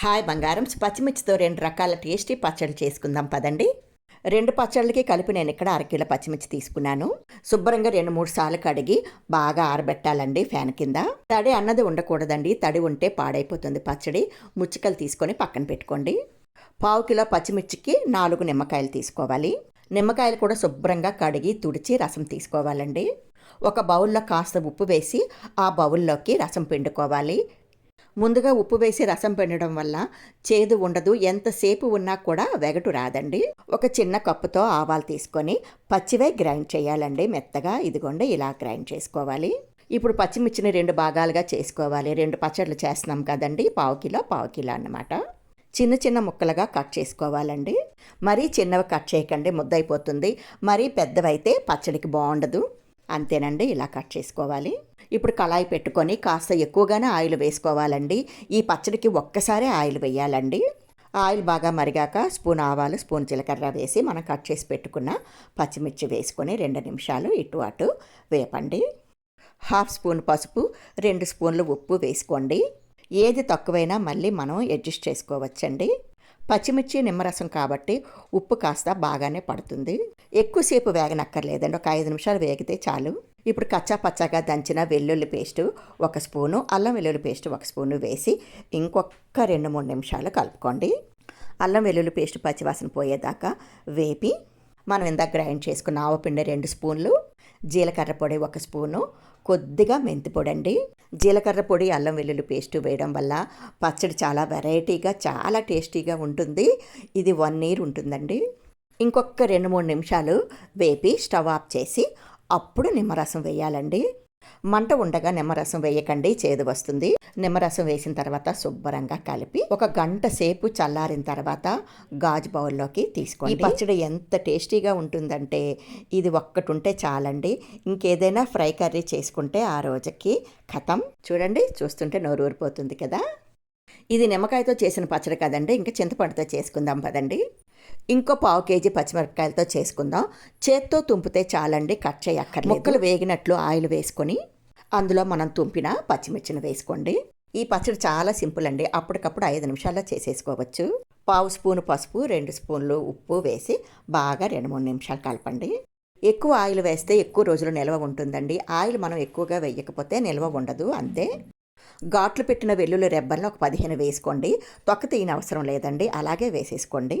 Hi బంగారం పచ్చిమిర్చితో రెండు రకాల టేస్టీ పచ్చడి చేసుకుందాం పదండి. రెండు పచ్చళ్ళకి కలిపి నేను ఇక్కడ అరకిల పచ్చిమిర్చి తీసుకున్నాను. శుభ్రంగా రెండు మూడు సార్లు కడిగి బాగా ఆరబెట్టాలండి ఫ్యాన్ కింద. తడి అన్నది ఉండకూడదండి తడి ఉంటే పాడైపోతుంది పచ్చడి. ముచ్చికలు తీసుకొని పక్కన పెట్టుకోండి. పావు కిలో పచ్చిమిర్చికి నాలుగు నిమ్మకాయలు తీసుకోవాలి. నిమ్మకాయలు కూడా శుభ్రంగా కడిగి తుడిచి రసం తీసుకోవాలండి. ఒక బౌల్లో కాస్త ఉప్పు వేసి ఆ బౌల్లోకి రసం పిండుకోవాలి. ముందుగా ఉప్పు వేసి రసం పిండడం వల్ల చేదు ఉండదు. ఎంతసేపు ఉన్నా కూడా వెగటు రాదండి. ఒక చిన్న కప్పుతో ఆవాలు తీసుకొని పచ్చివే గ్రైండ్ చేయాలండి. మెత్తగా ఇదిగోండి ఇలా గ్రైండ్ చేసుకోవాలి. ఇప్పుడు పచ్చిమిర్చిని రెండు భాగాలుగా చేసుకోవాలి. రెండు పచ్చళ్ళు చేస్తున్నాం కదండి. పావు కిలో పావు కిలో అన్నమాట. చిన్న చిన్న ముక్కలుగా కట్ చేసుకోవాలండి. మరీ చిన్నవి కట్ చేయకండి. ముద్దయిపోతుంది. మరీ పెద్దవైతే పచ్చడికి బాగుండదు. అంతేనండి. ఇలా కట్ చేసుకోవాలి. ఇప్పుడు కళాయి పెట్టుకొని కాస్త ఎక్కువగానే ఆయిల్ వేసుకోవాలండి. ఈ పచ్చడికి ఒక్కసారే ఆయిల్ వేయాలండి. ఆయిల్ బాగా మరిగాక స్పూన్ ఆవాలు స్పూన్ జీలకర్ర వేసి మనం కట్ చేసి పెట్టుకున్న పచ్చిమిర్చి వేసుకొని రెండు నిమిషాలు ఇటు అటు వేపండి. హాఫ్ స్పూన్ పసుపు రెండు స్పూన్లు ఉప్పు వేసుకోండి. ఏది తక్కువైనా మళ్ళీ మనం అడ్జస్ట్ చేసుకోవచ్చండి. పచ్చిమిర్చి నిమ్మరసం కాబట్టి ఉప్పు కాస్త బాగానే పడుతుంది. ఎక్కువసేపు వేగనక్కర్లేదండి. ఒక ఐదు నిమిషాలు వేగితే చాలు. ఇప్పుడు కచ్చా పచ్చాగా దంచిన వెల్లుల్లి పేస్టు ఒక స్పూను అల్లం వెల్లుల్లి పేస్ట్ ఒక స్పూను వేసి ఇంకొక రెండు మూడు నిమిషాలు కలుపుకోండి. అల్లం వెల్లుల్లి పేస్ట్ పచ్చివాసన పోయేదాకా వేపి మనం ఇందాక గ్రైండ్ చేసుకున్న ఆవపిండి రెండు స్పూన్లు జీలకర్ర పొడి ఒక స్పూను కొద్దిగా మెంతి పొడి అండి. జీలకర్ర పొడి అల్లం వెల్లుల్లి పేస్ట్ వేయడం వల్ల పచ్చడి చాలా వెరైటీగా చాలా టేస్టీగా ఉంటుంది. ఇది వన్ ఇయర్ ఉంటుందండి. ఇంకొక రెండు మూడు నిమిషాలు వేపి స్టవ్ ఆఫ్ చేసి అప్పుడు నిమ్మరసం వేయాలండి. మంట ఉండగా నిమ్మరసం వేయకండి చేదు వస్తుంది. నిమ్మరసం వేసిన తర్వాత శుభ్రంగా కలిపి ఒక గంట సేపు చల్లారిన తర్వాత గాజు బౌల్లోకి తీసుకోండి. ఈ పచ్చడి ఎంత టేస్టీగా ఉంటుందంటే ఇది ఒక్కటి ఉంటే చాలండి. ఇంకేదైనా ఫ్రై కర్రీ చేసుకుంటే ఆ రోజుకి కథం చూడండి చూస్తుంటే నోరు ఊరిపోతుంది కదా. ఇది నిమ్మకాయతో చేసిన పచ్చడి కదండి. ఇంకా చింతపండుతో చేసుకుందాం పదండి. ఇంకో పావు కేజీ పచ్చిమిరపకాయలతో చేసుకుందాం. చేత్తో తుంపితే చాలండి కట్ చేయక్కర్లేదు. ముక్కలు వేగినట్లు ఆయిల్ వేసుకొని అందులో మనం తుంపిన పచ్చిమిర్చిని వేసుకోండి. ఈ పచ్చడి చాలా సింపుల్ అండి. అప్పటికప్పుడు ఐదు నిమిషాల్లో చేసేసుకోవచ్చు. పావు స్పూను పసుపు రెండు స్పూన్లు ఉప్పు వేసి బాగా రెండు మూడు నిమిషాలు కలపండి. ఎక్కువ ఆయిల్ వేస్తే ఎక్కువ రోజులు నిల్వ ఉంటుందండి. ఆయిల్ మనం ఎక్కువగా వేయకపోతే నిల్వ ఉండదు అంతే. ఘాట్లు పెట్టిన వెల్లుల్లి రెబ్బలను ఒక పదిహేను వేసుకోండి. తొక్క తీయని అవసరం లేదండి. అలాగే వేసేసుకోండి.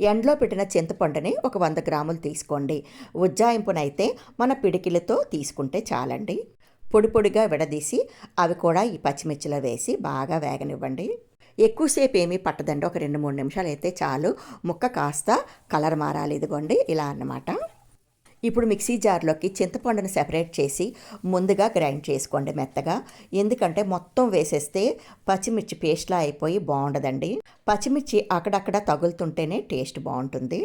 ఎండలో పెట్టిన చింతపండుని ఒక వంద గ్రాములు తీసుకోండి. ఉజ్జాయింపునైతే మన పిడికిలతో తీసుకుంటే చాలండి. పొడి పొడిగా విడదీసి అవి కూడా ఈ పచ్చిమిర్చిలో వేసి బాగా వేగనివ్వండి. ఎక్కువసేపు ఏమీ పట్టదండి. ఒక రెండు మూడు నిమిషాలు అయితే చాలు. ముక్క కాస్త కలర్ మారాలి. ఇదిగోండి ఇలా అన్నమాట. ఇప్పుడు మిక్సీ జార్లోకి చింతపండుని సెపరేట్ చేసి ముందుగా గ్రైండ్ చేసుకోండి మెత్తగా. ఎందుకంటే మొత్తం వేసేస్తే పచ్చిమిర్చి పేస్ట్లా అయిపోయి బాగుండదండి. పచ్చిమిర్చి అక్కడక్కడ తగులుతుంటేనే టేస్ట్ బాగుంటుంది.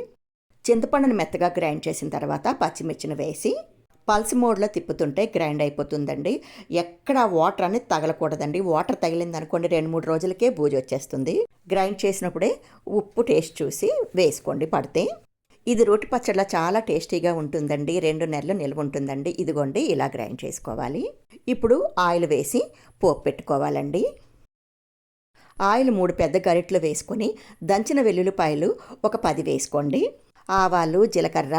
చింతపండుని మెత్తగా గ్రైండ్ చేసిన తర్వాత పచ్చిమిర్చిని వేసి పల్స్ మోడ్లో తిప్పుతుంటే గ్రైండ్ అయిపోతుందండి. ఎక్కడ వాటర్ అనేది తగలకూడదండి. వాటర్ తగిలిందనుకోండి రెండు మూడు రోజులకే బూజు వచ్చేస్తుంది గ్రైండ్ చేసినప్పుడే ఉప్పు టేస్ట్ చూసి వేసుకోండి పడితే. ఇది రోటి పచ్చళ్ళ చాలా టేస్టీగా ఉంటుందండి. రెండు నెలలు నిల్వ ఉంటుందండి. ఇదిగోండి ఇలా గ్రైండ్ చేసుకోవాలి. ఇప్పుడు ఆయిల్ వేసి పోపు పెట్టుకోవాలండి. ఆయిల్ మూడు పెద్ద గరిట్లు వేసుకొని దంచిన వెల్లుల్లిపాయలు ఒక పది వేసుకోండి. ఆవాలు జీలకర్ర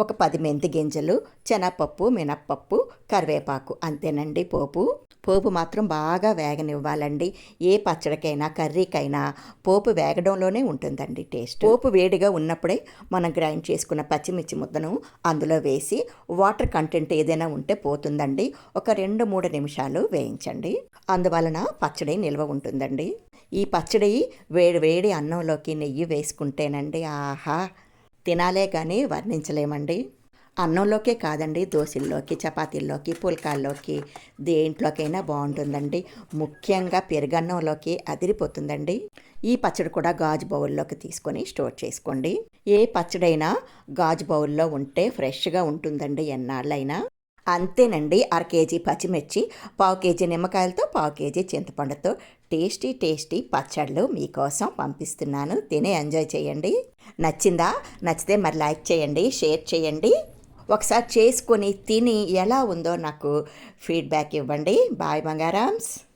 ఒక పది మెంతి గింజలు శనగపప్పు మినప్పప్పు కరివేపాకు అంతేనండి పోపు. పోపు మాత్రం బాగా వేగనివ్వాలండి. ఏ పచ్చడికైనా కర్రీకైనా పోపు వేగడంలోనే ఉంటుందండి టేస్ట్. పోపు వేడిగా ఉన్నప్పుడే మనం గ్రైండ్ చేసుకున్న పచ్చిమిర్చి ముద్దను అందులో వేసి వాటర్ కంటెంట్ ఏదైనా ఉంటే పోతుందండి. ఒక రెండు మూడు నిమిషాలు వేయించండి. అందువలన పచ్చడి నిల్వ ఉంటుందండి. ఈ పచ్చడి వేడి వేడి అన్నంలోకి నెయ్యి వేసుకుంటేనండి ఆహా! తినాలే కానీ వర్ణించలేమండి. అన్నంలోకే కాదండి దోశల్లోకి చపాతీల్లోకి పుల్కాల్లోకి దేంట్లోకైనా బాగుంటుందండి. ముఖ్యంగా పెరుగన్నంలోకి అదిరిపోతుందండి. ఈ పచ్చడి కూడా గాజు బౌల్లోకి తీసుకొని స్టోర్ చేసుకోండి. ఏ పచ్చడైనా గాజు బౌల్లో ఉంటే ఫ్రెష్గా ఉంటుందండి ఎన్నాళ్ళైనా. అంతేనండి అర కేజీ పచ్చిమిర్చి పావు కేజీ నిమ్మకాయలతో పావు కేజీ చింతపండుతో టేస్టీ టేస్టీ పచ్చళ్ళు మీకోసం పంపిస్తున్నాను. తినే ఎంజాయ్ చేయండి. నచ్చిందా? నచ్చితే మరి లైక్ చేయండి షేర్ చేయండి. ఒకసారి చేసుకొని తిని ఎలా ఉందో నాకు ఫీడ్బ్యాక్ ఇవ్వండి. బాయ్ బంగారామ్స్.